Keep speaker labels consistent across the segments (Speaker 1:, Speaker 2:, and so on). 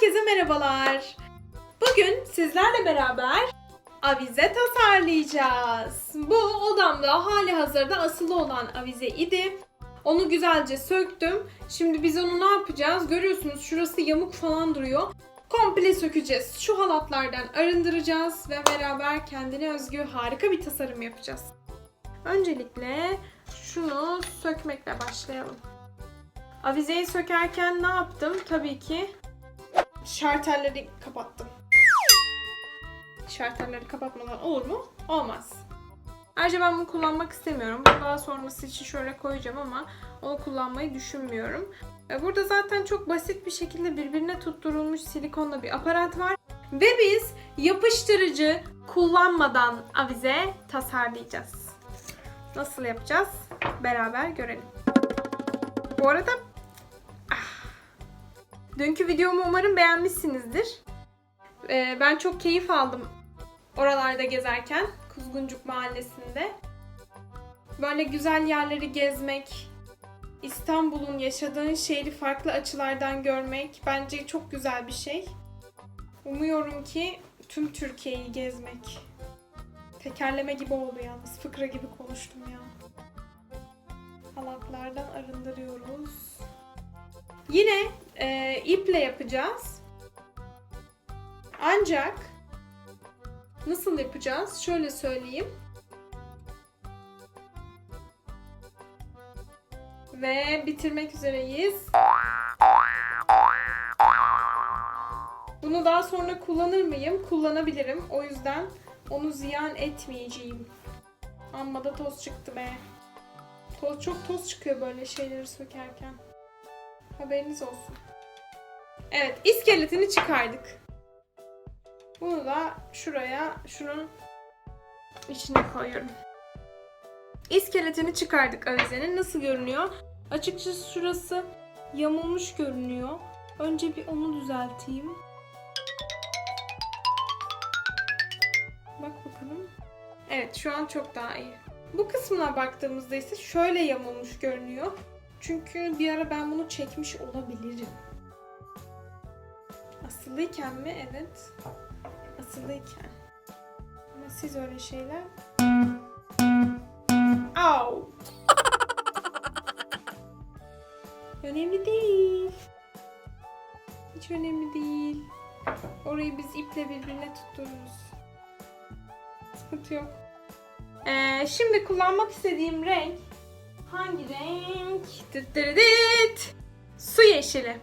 Speaker 1: Herkese merhabalar. Bugün sizlerle beraber avize tasarlayacağız. Bu odamda hali hazırda asılı olan avize idi. Onu güzelce söktüm. Şimdi biz onu ne yapacağız? Görüyorsunuz şurası yamuk falan duruyor. Komple sökeceğiz. Şu halatlardan arındıracağız ve beraber kendine özgü harika bir tasarım yapacağız. Öncelikle şunu sökmekle başlayalım. Avizeyi sökerken ne yaptım? Tabii ki şartelleri kapattım. Şartelleri kapatmadan olur mu? Olmaz. Ayrıca ben bunu kullanmak istemiyorum. Bunu daha sonrası için şöyle koyacağım ama onu kullanmayı düşünmüyorum. E, Burada zaten çok basit bir şekilde birbirine tutturulmuş silikonla bir aparat var. Ve biz yapıştırıcı kullanmadan avize tasarlayacağız. Nasıl yapacağız? Beraber görelim. Bu arada dünkü videomu umarım beğenmişsinizdir. Ee, ben çok keyif aldım oralarda gezerken Kuzguncuk Mahallesi'nde. Böyle güzel yerleri gezmek, İstanbul'un yaşadığın şehri farklı açılardan görmek bence çok güzel bir şey. Umuyorum ki tüm Türkiye'yi gezmek. Tekerleme gibi oldu yalnız. Fıkra gibi konuştum ya. Halatlardan arındırıyoruz. Yine e, iple yapacağız. Ancak nasıl yapacağız? Şöyle söyleyeyim. Ve bitirmek üzereyiz. Bunu daha sonra kullanır mıyım? Kullanabilirim. O yüzden onu ziyan etmeyeceğim. Amma da toz çıktı be. Toz, çok toz çıkıyor böyle şeyleri sökerken. Haberiniz olsun. Evet, iskeletini çıkardık. Bunu da şuraya, şunun içine koyuyorum. İskeletini çıkardık avizenin. Nasıl görünüyor? Açıkçası şurası yamulmuş görünüyor. Önce bir onu düzelteyim. Bak bakalım. Evet şu an çok daha iyi. Bu kısmına baktığımızda ise şöyle yamulmuş görünüyor. Çünkü bir ara ben bunu çekmiş olabilirim. Asılıyken mi? Evet. Asılıyken. Ama siz öyle şeyler... Au! önemli değil. Hiç önemli değil. Orayı biz iple birbirine tuttururuz. Sıkıntı yok. Ee, şimdi kullanmak istediğim renk hangi renk? Dıt. Su yeşili.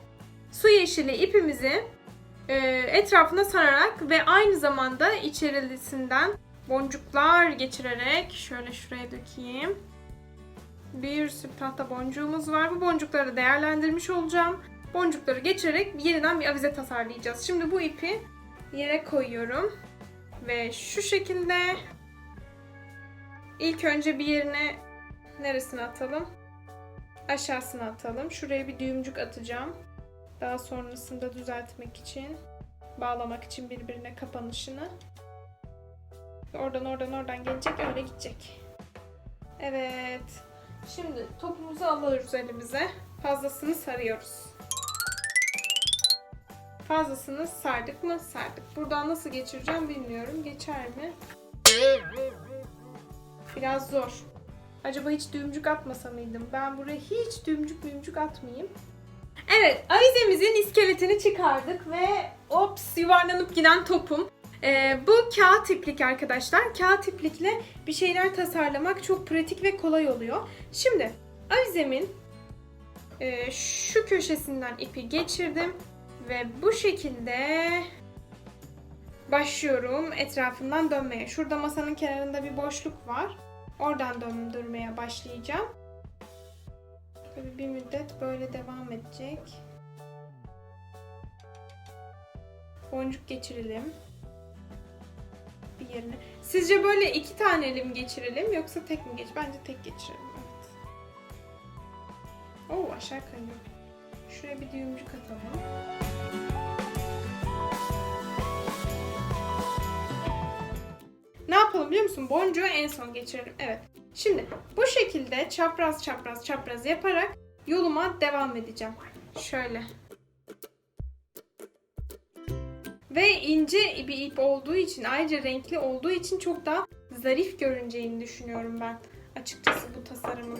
Speaker 1: Su yeşili ipimizi e, etrafına sararak ve aynı zamanda içerisinden boncuklar geçirerek şöyle şuraya dökeyim. Bir sürü tahta boncuğumuz var. Bu boncukları değerlendirmiş olacağım. Boncukları geçirerek yeniden bir avize tasarlayacağız. Şimdi bu ipi yere koyuyorum. Ve şu şekilde ilk önce bir yerine neresine atalım? Aşağısına atalım. Şuraya bir düğümcük atacağım. Daha sonrasında düzeltmek için, bağlamak için birbirine kapanışını. Oradan oradan oradan gelecek, öyle gidecek. Evet. Şimdi topumuzu alıyoruz elimize. Fazlasını sarıyoruz. Fazlasını sardık mı? Sardık. Buradan nasıl geçireceğim bilmiyorum. Geçer mi? Biraz zor. Acaba hiç düğümcük atmasa mıydım? Ben buraya hiç düğümcük düğümcük atmayayım. Evet, avizemizin iskeletini çıkardık ve ops yuvarlanıp giden topum. Ee, bu kağıt iplik arkadaşlar. Kağıt iplikle bir şeyler tasarlamak çok pratik ve kolay oluyor. Şimdi avizemin e, şu köşesinden ipi geçirdim ve bu şekilde başlıyorum etrafından dönmeye. Şurada masanın kenarında bir boşluk var. Oradan döndürmeye başlayacağım. Tabii bir müddet böyle devam edecek. Boncuk geçirelim. Bir yerine. Sizce böyle iki taneli mi geçirelim yoksa tek mi geç? Bence tek geçirelim. Evet. Oo aşağı kayıyor. Şuraya bir düğümcük atalım. Biliyor musun? Boncuğu en son geçirelim. Evet. Şimdi bu şekilde çapraz çapraz çapraz yaparak yoluma devam edeceğim. Şöyle. Ve ince bir ip olduğu için ayrıca renkli olduğu için çok daha zarif görüneceğini düşünüyorum ben açıkçası bu tasarımın.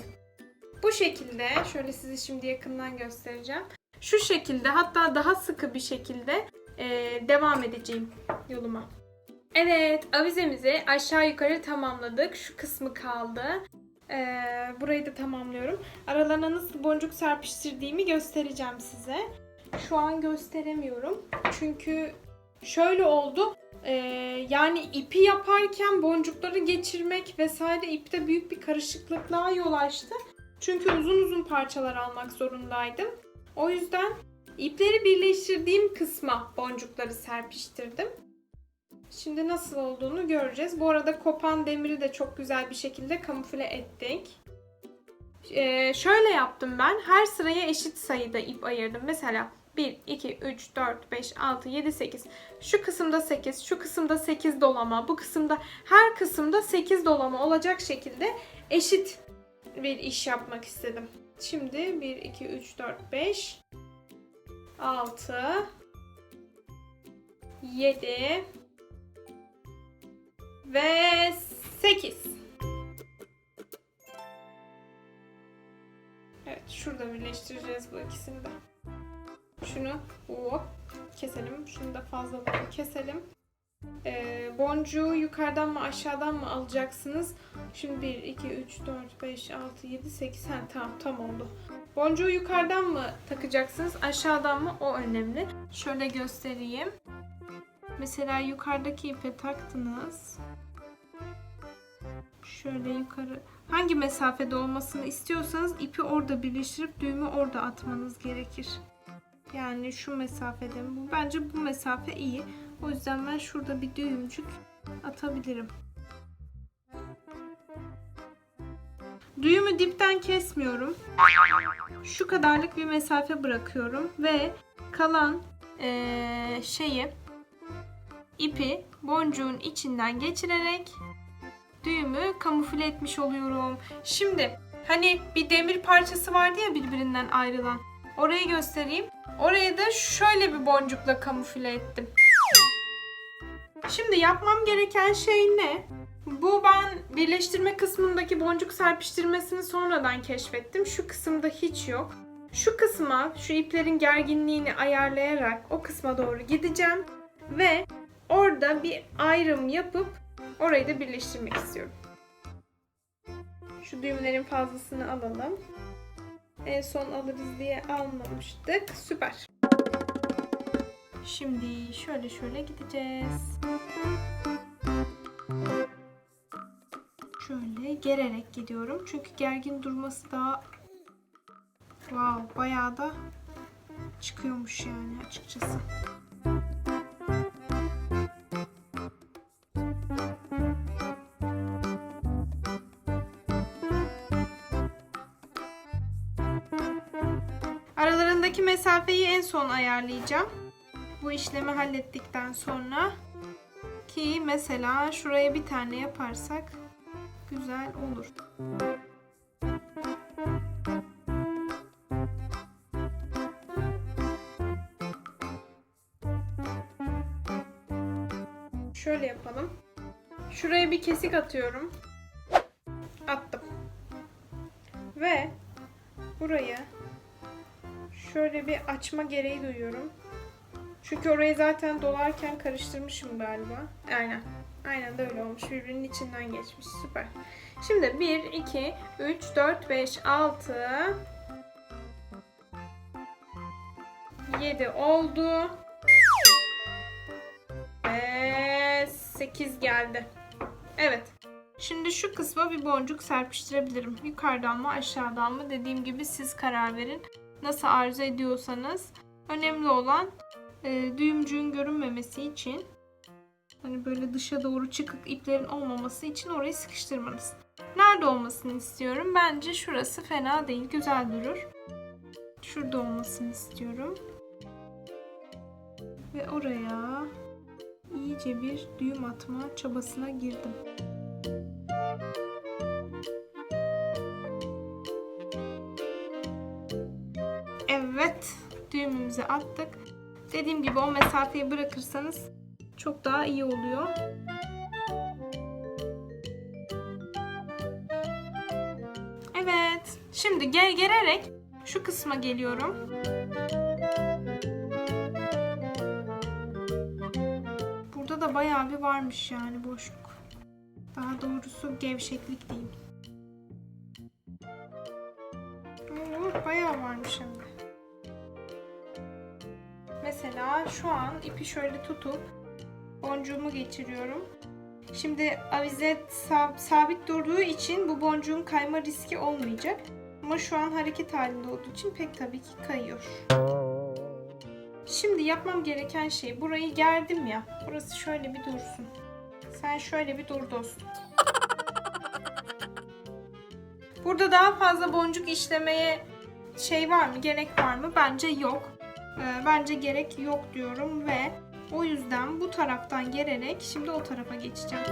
Speaker 1: Bu şekilde şöyle sizi şimdi yakından göstereceğim. Şu şekilde hatta daha sıkı bir şekilde e, devam edeceğim yoluma. Evet avizemizi aşağı yukarı tamamladık. Şu kısmı kaldı. Ee, burayı da tamamlıyorum. Aralarına nasıl boncuk serpiştirdiğimi göstereceğim size. Şu an gösteremiyorum. Çünkü şöyle oldu. Ee, yani ipi yaparken boncukları geçirmek vesaire ipte büyük bir karışıklıklığa yol açtı. Çünkü uzun uzun parçalar almak zorundaydım. O yüzden ipleri birleştirdiğim kısma boncukları serpiştirdim. Şimdi nasıl olduğunu göreceğiz. Bu arada kopan demiri de çok güzel bir şekilde kamufle ettik. Ee, şöyle yaptım ben. Her sıraya eşit sayıda ip ayırdım. Mesela 1, 2, 3, 4, 5, 6, 7, 8. Şu kısımda 8, şu kısımda 8 dolama, bu kısımda her kısımda 8 dolama olacak şekilde eşit bir iş yapmak istedim. Şimdi 1, 2, 3, 4, 5, 6, 7 ve 8. Evet şurada birleştireceğiz bu ikisini de. Şunu hop keselim. Şunu da fazlalığını keselim. Ee, boncuğu yukarıdan mı aşağıdan mı alacaksınız? Şimdi 1, 2, 3, 4, 5, 6, 7, 8. Ha, tamam tam oldu. Boncuğu yukarıdan mı takacaksınız aşağıdan mı? O önemli. Şöyle göstereyim. Mesela yukarıdaki ipe taktınız. Şöyle yukarı. Hangi mesafede olmasını istiyorsanız ipi orada birleştirip düğümü orada atmanız gerekir. Yani şu mesafede. Bu bence bu mesafe iyi. O yüzden ben şurada bir düğümcük atabilirim. Düğümü dipten kesmiyorum. Şu kadarlık bir mesafe bırakıyorum ve kalan eee, şeyi ipi boncuğun içinden geçirerek düğümü kamufle etmiş oluyorum. Şimdi hani bir demir parçası vardı ya birbirinden ayrılan. Orayı göstereyim. Orayı da şöyle bir boncukla kamufle ettim. Şimdi yapmam gereken şey ne? Bu ben birleştirme kısmındaki boncuk serpiştirmesini sonradan keşfettim. Şu kısımda hiç yok. Şu kısma, şu iplerin gerginliğini ayarlayarak o kısma doğru gideceğim. Ve orada bir ayrım yapıp orayı da birleştirmek istiyorum. Şu düğümlerin fazlasını alalım. En son alırız diye almamıştık. Süper. Şimdi şöyle şöyle gideceğiz. Şöyle gererek gidiyorum. Çünkü gergin durması daha wow, bayağı da çıkıyormuş yani açıkçası. Mesafeyi en son ayarlayacağım. Bu işlemi hallettikten sonra ki mesela şuraya bir tane yaparsak güzel olur. Şöyle yapalım. Şuraya bir kesik atıyorum. Attım. Ve buraya şöyle bir açma gereği duyuyorum. Çünkü orayı zaten dolarken karıştırmışım galiba. Aynen. Aynen de öyle olmuş. Birbirinin içinden geçmiş. Süper. Şimdi 1, 2, 3, 4, 5, 6, 7 oldu. Ve 8 geldi. Evet. Şimdi şu kısma bir boncuk serpiştirebilirim. Yukarıdan mı aşağıdan mı dediğim gibi siz karar verin. Nasıl arzu ediyorsanız. Önemli olan e, düğümcüğün görünmemesi için hani böyle dışa doğru çıkık iplerin olmaması için orayı sıkıştırmanız. Nerede olmasını istiyorum? Bence şurası fena değil. Güzel durur. Şurada olmasını istiyorum. Ve oraya iyice bir düğüm atma çabasına girdim. Düğümümüzü attık. Dediğim gibi o mesafeyi bırakırsanız çok daha iyi oluyor. Evet. Şimdi gel gelerek şu kısma geliyorum. Burada da bayağı bir varmış yani boşluk. Daha doğrusu gevşeklik diyeyim. Bayağı varmış hem de. Mesela şu an ipi şöyle tutup boncuğumu geçiriyorum. Şimdi avize sab- sabit durduğu için bu boncuğun kayma riski olmayacak. Ama şu an hareket halinde olduğu için pek tabii ki kayıyor. Şimdi yapmam gereken şey burayı gerdim ya. Burası şöyle bir dursun. Sen şöyle bir dur dostum. Burada daha fazla boncuk işlemeye şey var mı? Gerek var mı? Bence yok. Ee, bence gerek yok diyorum ve o yüzden bu taraftan gelerek şimdi o tarafa geçeceğim.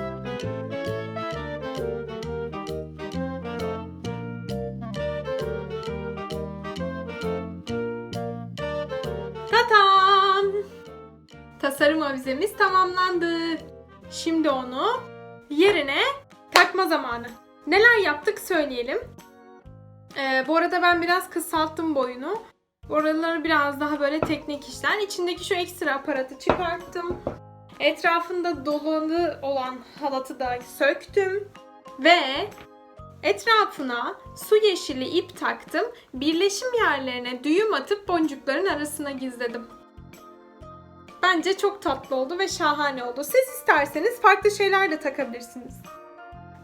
Speaker 1: Tatam! Tasarım avizemiz tamamlandı. Şimdi onu yerine takma zamanı. Neler yaptık söyleyelim. Ee, bu arada ben biraz kısalttım boyunu. Oraları biraz daha böyle teknik işler. İçindeki şu ekstra aparatı çıkarttım. Etrafında dolanı olan halatı da söktüm. Ve etrafına su yeşili ip taktım. Birleşim yerlerine düğüm atıp boncukların arasına gizledim. Bence çok tatlı oldu ve şahane oldu. Siz isterseniz farklı şeyler de takabilirsiniz.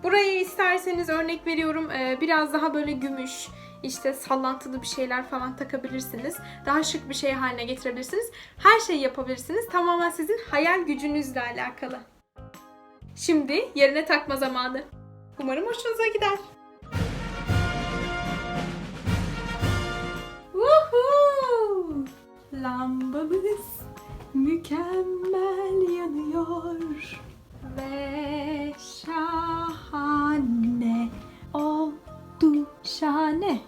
Speaker 1: Buraya isterseniz örnek veriyorum biraz daha böyle gümüş, işte sallantılı bir şeyler falan takabilirsiniz. Daha şık bir şey haline getirebilirsiniz. Her şeyi yapabilirsiniz. Tamamen sizin hayal gücünüzle alakalı. Şimdi yerine takma zamanı. Umarım hoşunuza gider. Woohoo! Lambamız mükemmel yanıyor ve şahane oldu şahane.